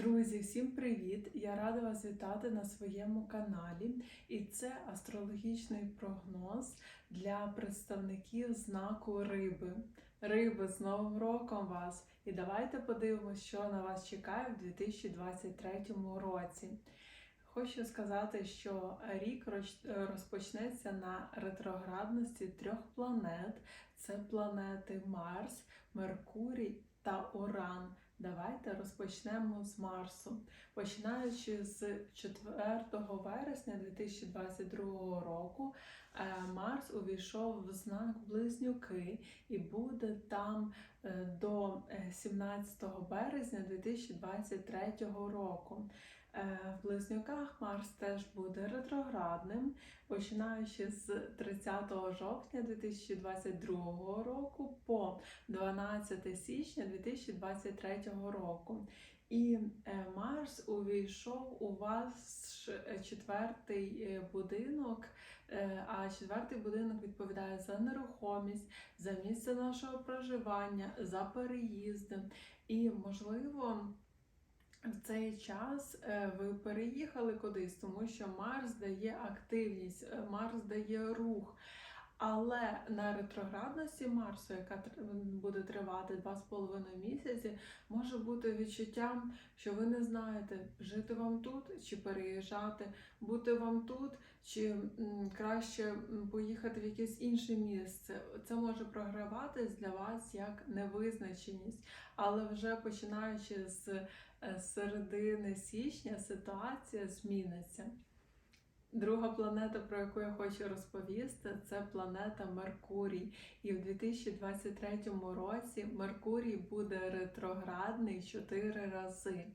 Друзі, всім привіт! Я рада вас вітати на своєму каналі. І це астрологічний прогноз для представників знаку риби. Риби з Новим роком вас! І давайте подивимося, що на вас чекає в 2023 році. Хочу сказати, що рік розпочнеться на ретроградності трьох планет: це планети Марс, Меркурій та Уран. Давайте розпочнемо з Марсу. Починаючи з 4 вересня 2022 року, е, Марс увійшов в знак Близнюки і буде там е, до е, 17 березня 2023 року. Е, В близнюках Марс теж буде ретроградним, починаючи з 30 жовтня 2022 року по 12 січня 2023 року. І е, Марс увійшов у ваш е, четвертий будинок, а четвертий будинок відповідає за нерухомість, за місце нашого проживання, за переїзди. І, можливо, в цей час е, ви переїхали кудись, тому що Марс дає активність, е, Марс дає рух. Але на ретроградності Марсу, яка буде тривати 2,5 місяці, може бути відчуттям, що ви не знаєте, жити вам тут чи переїжджати, бути вам тут, чи краще поїхати в якесь інше місце. Це може програватись для вас як невизначеність, але вже починаючи з е, середини січня ситуація зміниться. Друга планета, про яку я хочу розповісти, це планета Меркурій. І в 2023 році Меркурій буде ретроградний 4 рази.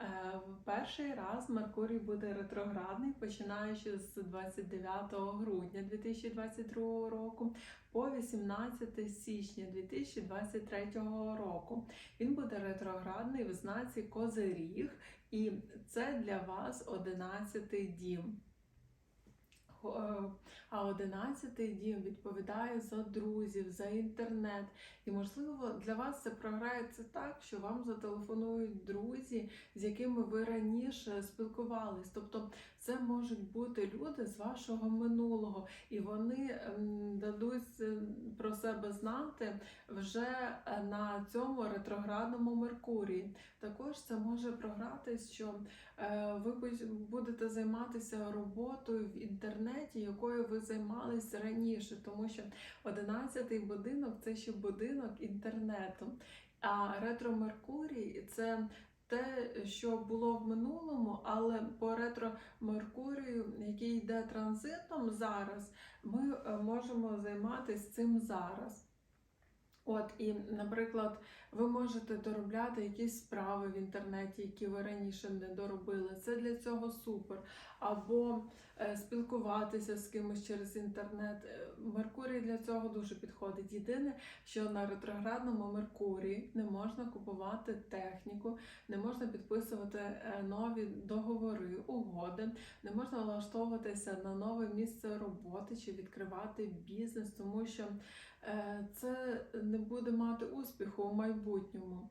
Е, перший раз Меркурій буде ретроградний, починаючи з 29 грудня 2022 року по 18 січня 2023 року. Він буде ретроградний в знаці Козиріг, і це для вас 11 дім. Е, А одинадцятий дім відповідає за друзів, за інтернет. І, можливо, для вас це програється так, що вам зателефонують друзі, з якими ви раніше спілкувались. Тобто це можуть бути люди з вашого минулого, і вони ем, дадуть е, про себе знати вже е, на цьому ретроградному Меркурії. Також це може програтись, що е, ви будете займатися роботою в інтернеті, якою ви займалися раніше, тому що 11-й будинок це ще будинок інтернету. А ретро Меркурій це те, що було в минулому, але по ретро Меркурію, який йде транзитом зараз, ми е, можемо займатися цим зараз. От, і, наприклад, ви можете доробляти якісь справи в інтернеті, які ви раніше не доробили. Це для цього супер. Або е, спілкуватися з кимось через інтернет. Е, Меркурій для цього дуже підходить. Єдине, що на ретроградному Меркурії не можна купувати техніку, не можна підписувати е, нові договори, угоди, не можна влаштовуватися на нове місце роботи чи відкривати бізнес, тому що е, це не буде мати успіху у майбутньому.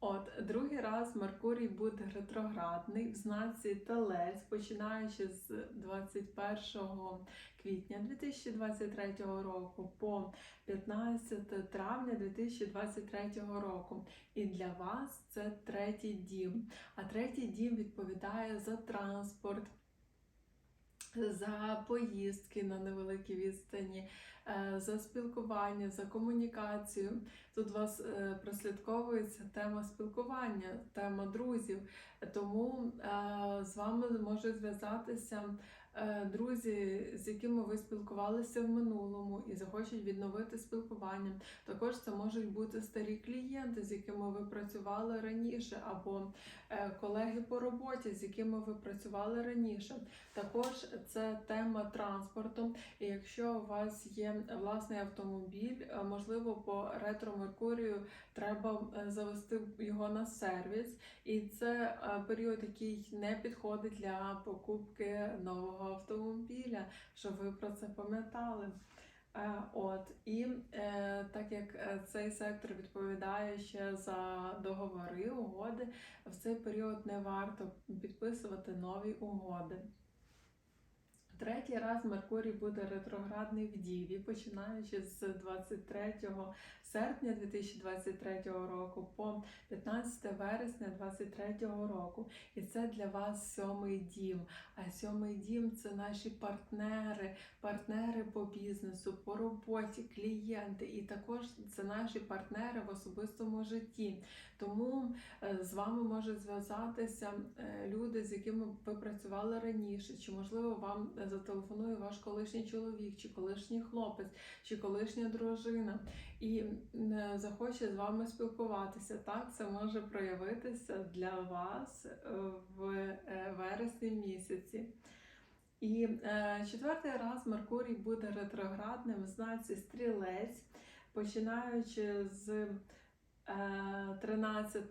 От, другий раз Меркурій буде ретроградний в знаці Телець, починаючи з 21 квітня 2023 року по 15 травня 2023 року. І для вас це третій дім. А третій дім відповідає за транспорт, за поїздки на невеликі відстані, за спілкування, за комунікацію. Тут у вас е, прослідковується тема спілкування, тема друзів. Тому е, з вами можуть зв'язатися е, друзі, з якими ви спілкувалися в минулому і захочуть відновити спілкування. Також це можуть бути старі клієнти, з якими ви працювали раніше, або е, колеги по роботі, з якими ви працювали раніше. Також це тема транспорту. І якщо у вас є власний автомобіль, е, можливо, по ретро Меркурію треба е, завести його на сервіс, і це е, період, який не підходить для покупки нового автомобіля, щоб ви про це пам'ятали. Е, От і е, так як е, цей сектор відповідає ще за договори, угоди, в цей період не варто підписувати нові угоди. Третій раз Меркурій буде ретроградний в Діві, починаючи з 23 серпня 2023 року по 15 вересня 2023 року. І це для вас сьомий дім. А сьомий дім це наші партнери, партнери по бізнесу, по роботі, клієнти, і також це наші партнери в особистому житті. Тому е, з вами можуть зв'язатися е, люди, з якими ви працювали раніше, чи можливо вам зателефонує ваш колишній чоловік, чи колишній хлопець, чи колишня дружина, і захоче з вами спілкуватися. Так, це може проявитися для вас е, в е, вересні місяці. І е, четвертий раз Меркурій буде ретроградним в знаці стрілець, починаючи з 13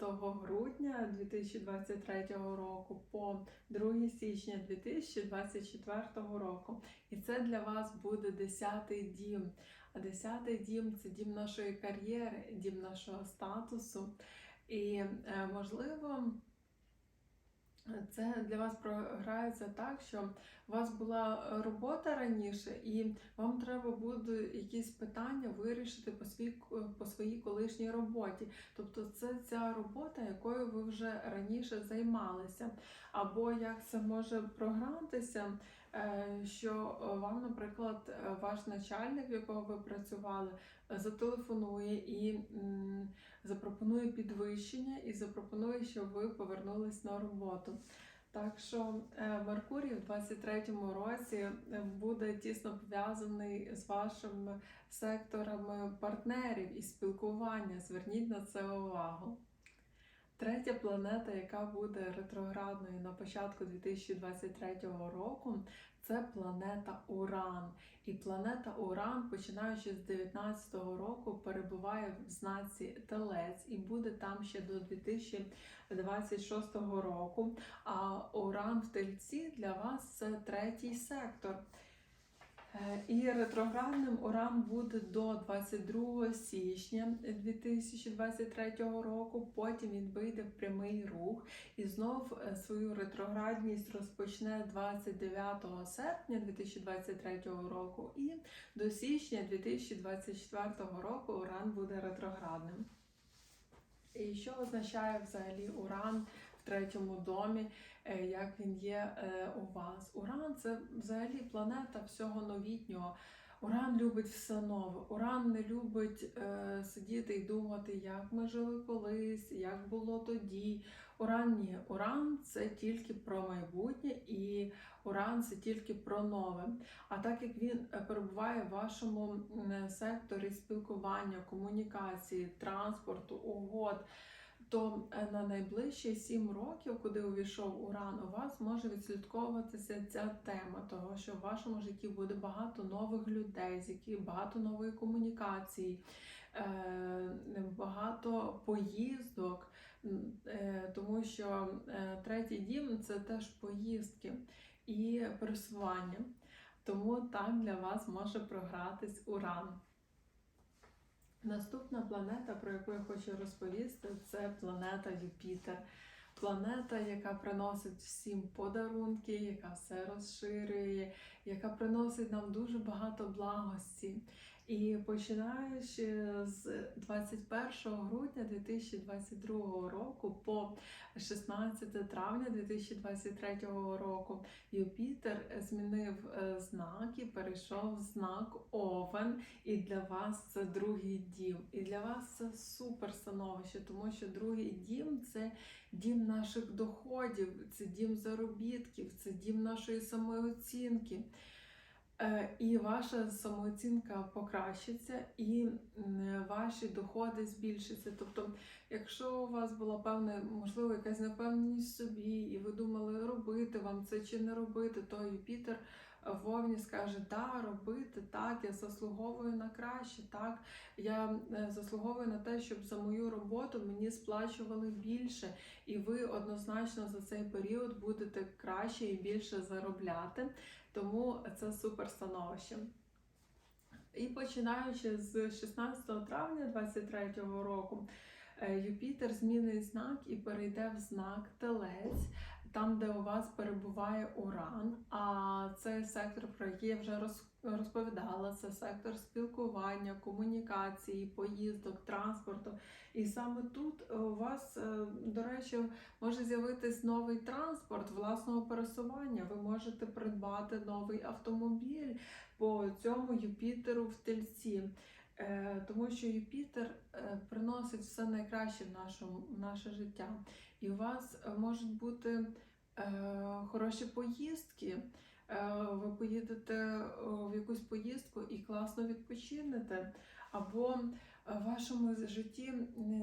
грудня 2023 року по 2 січня 2024 року. І це для вас буде 10-й дім. А 10-й дім це дім нашої кар'єри, дім нашого статусу. І е, можливо. Це для вас програється так, що у вас була е, робота раніше, і вам треба буде якісь питання вирішити по свій по своїй колишній роботі. Тобто, це ця робота, якою ви вже раніше займалися. Або як це може програтися, е, що вам, наприклад, е, ваш начальник, в якого ви працювали, зателефонує і запропонує підвищення, і запропонує, щоб ви повернулись на роботу. Так що е, Меркурій в 23-му році е, буде тісно пов'язаний з вашими секторами партнерів і спілкування. Зверніть на це увагу. Третя планета, яка буде ретроградною на початку 2023 року, це планета Уран. І планета Уран, починаючи з 19-го року, перебуває в знаці Телець і буде там ще до 2026 року. А Уран в Тельці для вас це третій сектор. Е, І ретроградним Уран буде до 22 січня 2023 року. Потім він вийде в прямий рух і знов е, свою ретроградність розпочне 29 серпня 2023 року. І до січня 2024 року Уран буде ретроградним. І що означає взагалі Уран третьому домі? е, як він є е, у вас. Уран це взагалі планета всього новітнього. Уран любить все нове. Уран не любить е, сидіти і думати, як ми жили колись, як було тоді. Уран ні. Уран це тільки про майбутнє і Уран це тільки про нове. А так як він е, перебуває в вашому секторі спілкування, комунікації, транспорту, угод то е, на найближчі 7 років, куди увійшов уран, у вас може відслідковуватися ця тема, того що в вашому житті буде багато нових людей, з яких багато нової комунікації, е, багато поїздок, е, тому що третій дім це теж поїздки і пересування. Тому так для вас може програтись уран. Наступна планета, про яку я хочу розповісти, це планета Юпітер. Планета, яка приносить всім подарунки, яка все розширює, яка приносить нам дуже багато благості. І починаючи з 21 грудня 2022 року по 16 травня 2023 року Юпітер змінив е, знак і перейшов в знак Овен. І для вас це другий дім. І для вас це супер становище, тому що другий дім це дім наших доходів, це дім заробітків, це дім нашої самооцінки. Е, І ваша самооцінка покращиться, і ваші доходи збільшаться. Тобто, якщо у вас була певна, можливо, якась непевність собі, і ви думали, робити вам це чи не робити, то Юпітер в Овні скаже, да, робити, так, я заслуговую на краще, так, я е, заслуговую на те, щоб за мою роботу мені сплачували більше, і ви однозначно за цей період будете краще і більше заробляти. Тому це супер становище. І починаючи з 16 травня 2023 року, е, Юпітер змінить знак і перейде в знак Телець, там, де у вас перебуває Уран. А цей сектор, про який я вже роз- розповідала, це сектор спілкування, комунікації, поїздок, транспорту. І саме тут е, у вас, е, до речі, може з'явитись новий транспорт власного пересування. Ви можете придбати новий автомобіль по цьому Юпітеру в тельці. Е, Тому що Юпітер е, приносить все найкраще в нашому в наше життя. І у вас е, можуть бути хороші поїздки. Ви поїдете в якусь поїздку і класно відпочинете. Або в вашому житті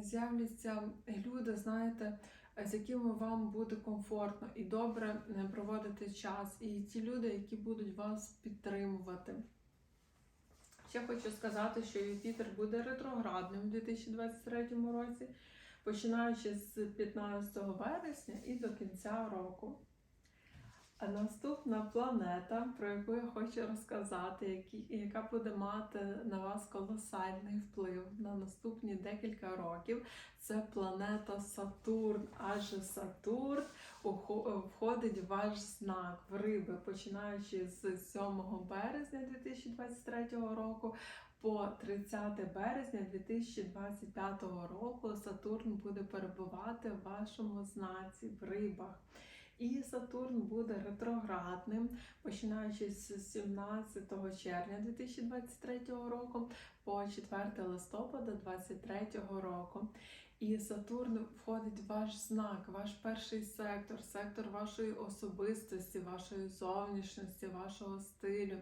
з'являться люди, знаєте, з якими вам буде комфортно і добре проводити час. І ті люди, які будуть вас підтримувати. Ще хочу сказати, що Юпітер буде ретроградним у 2023 році, починаючи з 15 вересня і до кінця року. Наступна планета, про яку я хочу розказати, яка буде мати на вас колосальний вплив на наступні декілька років, це планета Сатурн. Адже Сатурн входить в ваш знак в риби, починаючи з 7 березня 2023 року по 30 березня 2025 року Сатурн буде перебувати в вашому знаці в рибах. І Сатурн буде ретроградним, починаючи з 17 червня 2023 року по 4 листопада 2023 року. І Сатурн входить в ваш знак, ваш перший сектор, сектор вашої особистості, вашої зовнішності, вашого стилю.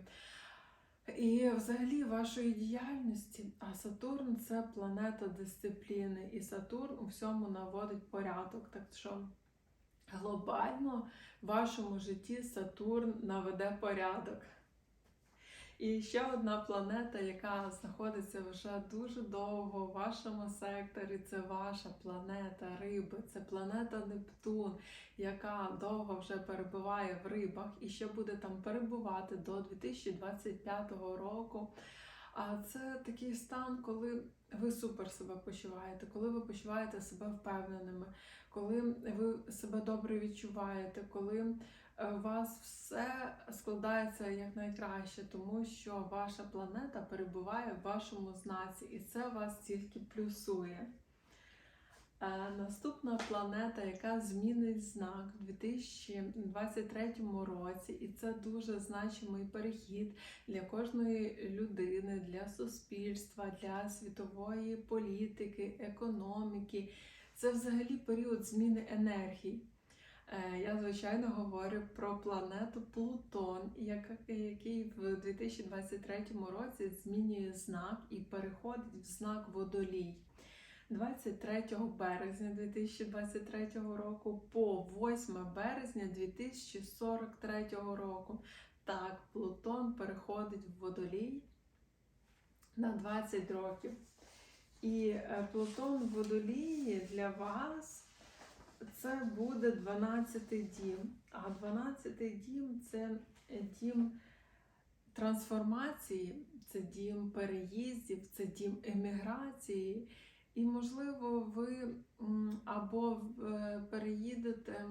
І взагалі вашої діяльності. А Сатурн це планета дисципліни, і Сатурн у всьому наводить порядок. Так що глобально в вашому житті Сатурн наведе порядок. І ще одна планета, яка знаходиться вже дуже довго в вашому секторі, це ваша планета Риби, це планета Нептун, яка довго вже перебуває в рибах і ще буде там перебувати до 2025 року. А це такий стан, коли ви супер себе почуваєте, коли ви почуваєте себе впевненими, коли ви себе добре відчуваєте, коли е, у вас все складається як найкраще, тому що ваша планета перебуває в вашому знаці, і це вас тільки плюсує. Е, Наступна планета, яка змінить знак у 2023 році, і це дуже значимий перехід для кожної людини, для суспільства, для світової політики, економіки. Це взагалі період зміни енергії. Е, Я, звичайно, говорю про планету Плутон, який в 2023 році змінює знак і переходить в знак Водолій. 23 березня 2023 року по 8 березня 2043 року. Так, Плутон переходить в Водолій на 20 років. І е, Плутон в Водолії для вас це буде 12-й дім. А 12-й дім це дім трансформації, це дім переїздів, це дім еміграції. І, можливо, ви або е, переїдете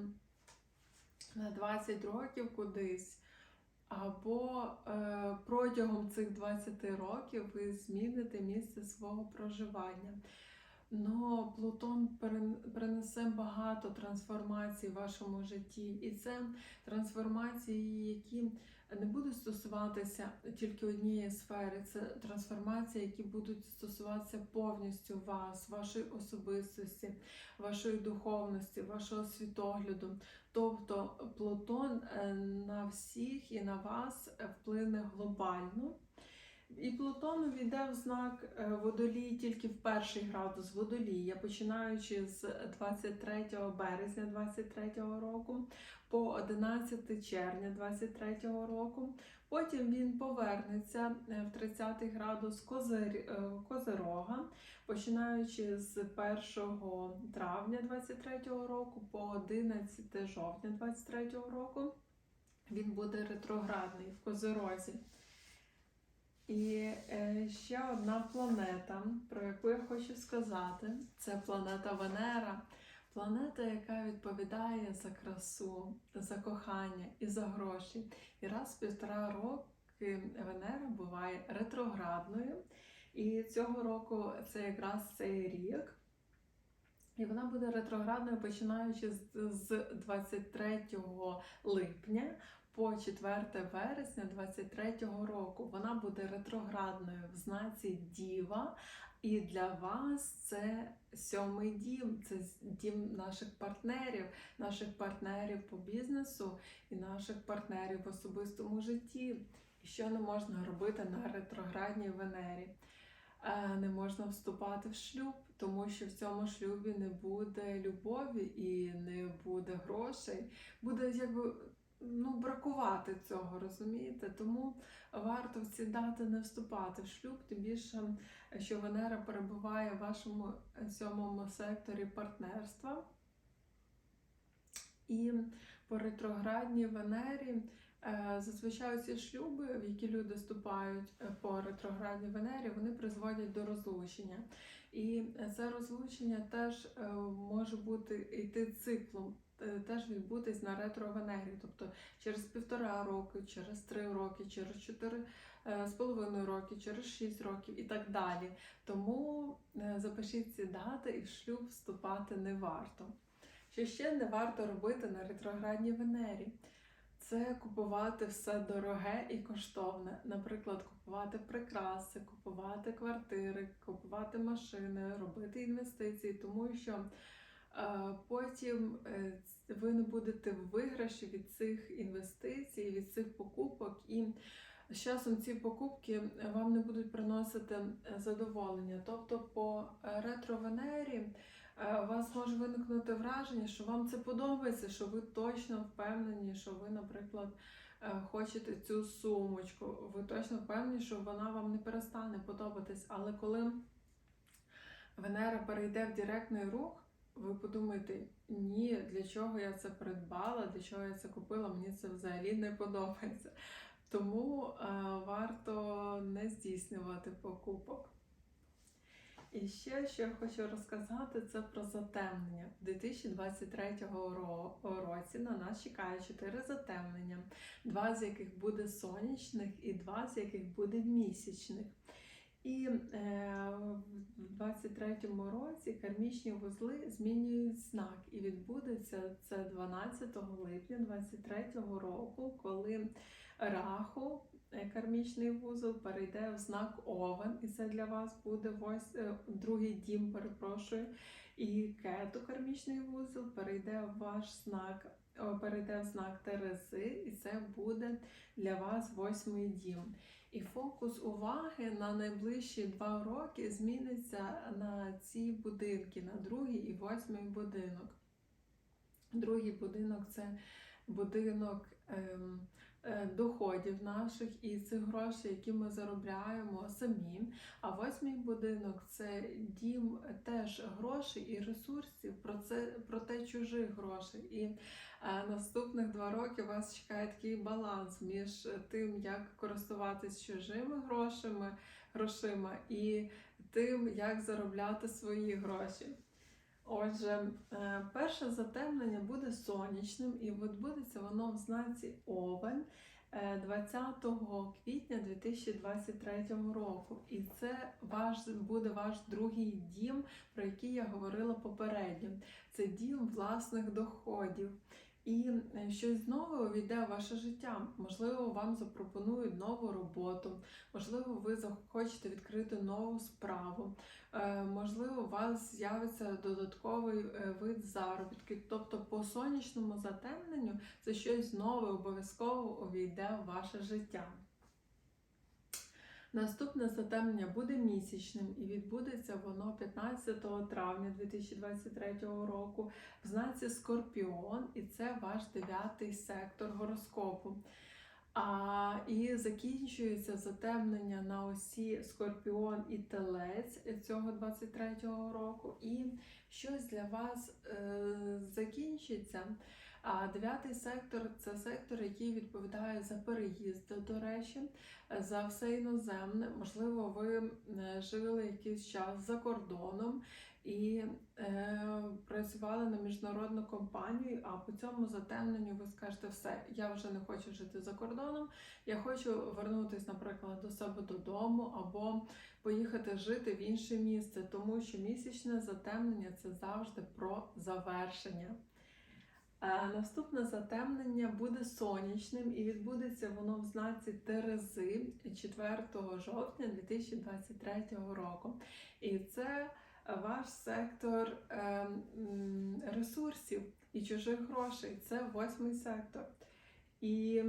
на 20 років кудись, або е, протягом цих 20 років ви зміните місце свого проживання. Но Плутон принесе багато трансформацій в вашому житті, і це трансформації, які не будуть стосуватися тільки однієї сфери. Це трансформації, які будуть стосуватися повністю вас, вашої особистості, вашої духовності, вашого світогляду. Тобто Плутон е, на всіх і на вас вплине глобально. І Плутон увійде в знак е, водолій тільки в перший градус водолія, починаючи з 23 березня 23 року по 11 червня 23 року. Потім він повернеться е, в 30 градус е, Козирога, починаючи з 1 травня 23 року по 11 жовтня 23 року. Він буде ретроградний в Козирозі. І е, ще одна планета, про яку я хочу сказати, це планета Венера. Планета, яка відповідає за красу, за кохання і за гроші. І раз в півтора роки Венера буває ретроградною. І цього року це якраз цей рік. І вона буде ретроградною починаючи з, з 23 липня по 4 вересня 23 року. Вона буде ретроградною в знаці Діва. І для вас це сьомий дім, це дім наших партнерів, наших партнерів по бізнесу і наших партнерів в особистому житті. І що не можна робити на ретроградній Венері? Е, Не можна вступати в шлюб, тому що в цьому шлюбі не буде любові і не буде грошей. Буде якби ну, бракувати цього, розумієте? Тому варто в ці дати не вступати в шлюб, тим більше, що Венера перебуває в вашому сьомому секторі партнерства. І по ретроградній Венері е, зазвичай ці шлюби, в які люди вступають е, по ретроградній Венері, вони призводять до розлучення. І це розлучення теж е, може бути йти циклом, теж відбутись на ретро-Венері, тобто через півтора роки, через три роки, через чотири е, з половиною роки, через шість років і так далі. Тому е, запишіть ці дати і в шлюб вступати не варто. Що ще не варто робити на ретроградній Венері? Це купувати все дороге і коштовне. Наприклад, купувати прикраси, купувати квартири, купувати машини, робити інвестиції, тому що е, потім е, ви не будете виграші від цих інвестицій, від цих покупок, і з часом ці покупки вам не будуть приносити задоволення. Тобто по ретро-венері Е, у вас може виникнути враження, що вам це подобається, що ви точно впевнені, що ви, наприклад, е, хочете цю сумочку. Ви точно впевнені, що вона вам не перестане подобатись. Але коли Венера перейде в директний рух, ви подумаєте, ні, для чого я це придбала, для чого я це купила, мені це взагалі не подобається. Тому е, варто не здійснювати покупок. І ще що я хочу розказати, це про затемнення. У 2023 році на нас чекає чотири затемнення, два з яких буде сонячних і два з яких буде місячних. І е, в 23-му році кармічні вузли змінюють знак, і відбудеться це 12 липня 23-го року, коли Раху Е, кармічний вузол перейде в знак Овен, і це для вас буде ось е, другий дім, перепрошую. І кету кармічний вузол перейде в ваш знак, перейде в знак Терези, і це буде для вас восьмий дім. І фокус уваги на найближчі два роки зміниться на ці будинки, на другий і восьмий будинок. Другий будинок це будинок. Ем, доходів наших і цих грошей, які ми заробляємо самі. А восьмий будинок це дім теж грошей і ресурсів, про проте чужих грошей. І е, наступних два роки вас чекає такий баланс між тим, як користуватись чужими грошами, грошима і тим, як заробляти свої гроші. Отже, е, перше затемнення буде сонячним і відбудеться воно в знаці Овен 20 е, квітня 2023 року. І це ваш буде ваш другий дім, про який я говорила попередньо. Це дім власних доходів. І е, щось нове увійде в ваше життя. Можливо, вам запропонують нову роботу, можливо, ви захочете відкрити нову справу, е, можливо, у вас з'явиться додатковий е, вид заробітки. Тобто, по сонячному затемненню це щось нове обов'язково увійде в ваше життя. Наступне затемнення буде місячним і відбудеться воно 15 травня 2023 року в знаці Скорпіон, і це ваш дев'ятий сектор гороскопу. А, І закінчується затемнення на осі Скорпіон і Телець цього 23-го року. І щось для вас е, закінчиться. А дев'ятий сектор це сектор, який відповідає за переїзди, до речі, за все іноземне. Можливо, ви е, жили якийсь час за кордоном і е, працювали на міжнародну компанію, а по цьому затемненню ви скажете, все, я вже не хочу жити за кордоном, я хочу вернутися, наприклад, до себе додому або поїхати жити в інше місце, тому що місячне затемнення це завжди про завершення. Наступне затемнення буде сонячним і відбудеться воно в знаці Терези 4 жовтня 2023 року. І це ваш сектор е, ресурсів і чужих грошей. Це восьмий сектор. І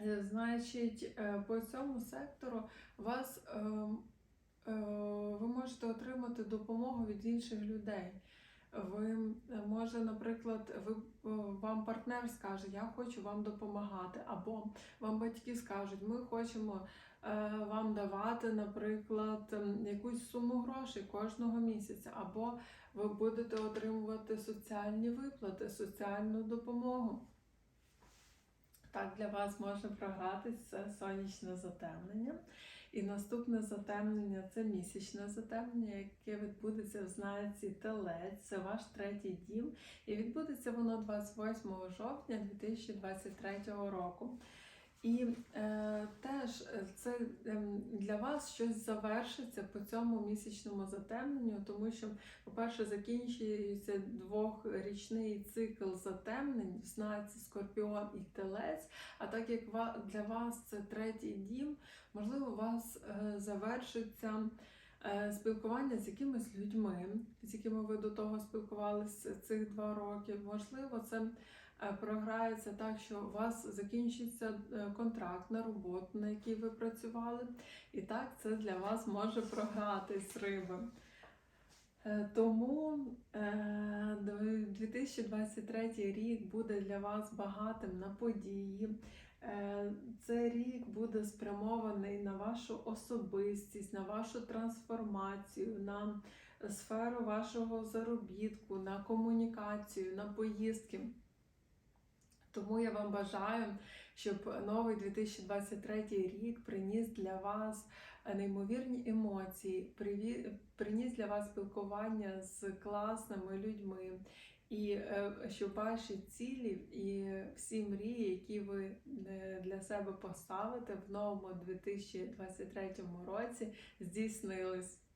е, значить, е, по цьому сектору вас е, е, ви можете отримати допомогу від інших людей. Ви е, може, наприклад, ви е, вам партнер скаже, я хочу вам допомагати, або вам батьки скажуть, ми хочемо е, вам давати, наприклад, якусь суму грошей кожного місяця, або ви будете отримувати соціальні виплати, соціальну допомогу. Так, для вас може програтись це сонячне затемнення. І наступне затемнення це місячне затемнення, яке відбудеться в знаці Телець, це ваш третій дім. І відбудеться воно 28 жовтня 2023 року. І е, теж е, це е, для вас щось завершиться по цьому місячному затемненню, тому що, по-перше, закінчується двохрічний цикл затемнень знаці Скорпіон і Телець. А так як для вас це третій дім, можливо, у вас е, завершиться е, спілкування з якимись людьми, з якими ви до того спілкувалися цих два роки. Можливо, це програється так, що у вас закінчиться е, контракт на роботу, на якій ви працювали. І так це для вас може програтись риби. Е, Тому е, 2023 рік буде для вас багатим на події. Е, Цей рік буде спрямований на вашу особистість, на вашу трансформацію, на сферу вашого заробітку, на комунікацію, на поїздки. Тому я вам бажаю, щоб новий 2023 рік приніс для вас неймовірні емоції, приніс для вас спілкування з класними людьми, і е, щоб ваші цілі і всі мрії, які ви е, для себе поставите в новому 2023 році, здійснились.